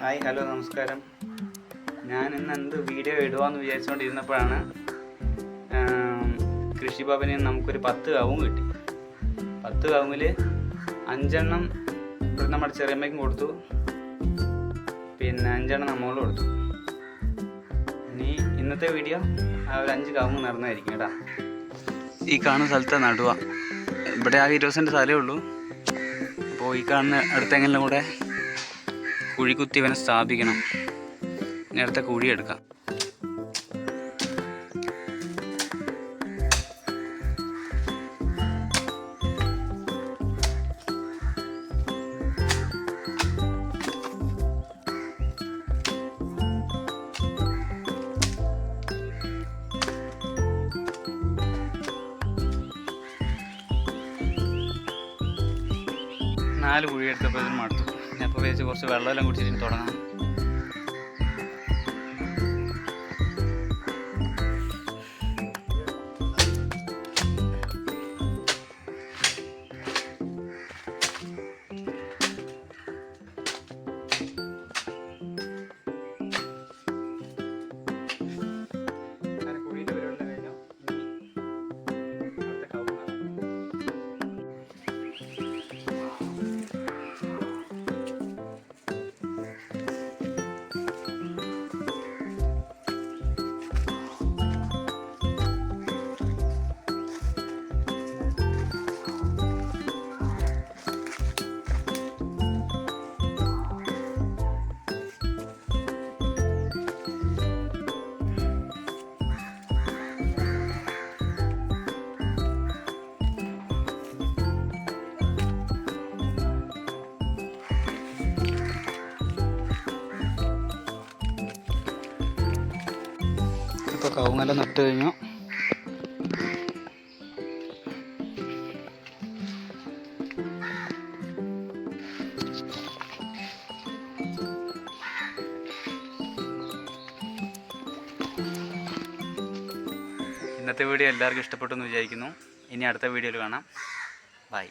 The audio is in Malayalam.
ഹായ് ഹലോ നമസ്കാരം. ഞാൻ ഇന്ന് എന്ത് വീഡിയോ ഇടുവാന്ന് വിചാരിച്ചുകൊണ്ടിരുന്നപ്പോഴാണ് കൃഷി കൃഷിഭവനിൽ നിന്ന് നമുക്കൊരു പത്ത് കവും കിട്ടി. പത്ത് കവുമിൽ അഞ്ചെണ്ണം നമ്മുടെ ചെറിയമ്മയ്ക്കും കൊടുത്തു. പിന്നെ അഞ്ചെണ്ണം നമ്മളും കൊടുത്തു. ഇനി ഇന്നത്തെ വീഡിയോ ആ ഒരു അഞ്ച് കവുങ്ങ് നടന്നതായിരിക്കും കേട്ടാ. ഈ കാണുന്ന സ്ഥലത്തെ നടുക ഇവിടെ ആ ഇരുപത് സെന്റ് സ്ഥലമേ ഉള്ളൂ. അപ്പോൾ ഈ കാണുന്ന അടുത്തെങ്കിലും കൂടെ കുഴി കുത്തി ഇവനെ സ്ഥാപിക്കണം. നേരത്തെ കുഴിയെടുക്കാം. നാല് കുഴി എടുത്തപ്പോഴത്തേനും മടുത്തു. ഞാൻ ഇപ്പോൾ കുറച്ച് വെള്ളമെല്ലാം കുടിച്ചിട്ട് തുടങ്ങാം. കവുങ്ങെല്ലാം നട്ട് കഴിഞ്ഞു. ഇന്നത്തെ വീഡിയോ എല്ലാവർക്കും ഇഷ്ടപ്പെട്ടു എന്ന് വിചാരിക്കുന്നു. ഇനി അടുത്ത വീഡിയോയിൽ കാണാം. ബൈ.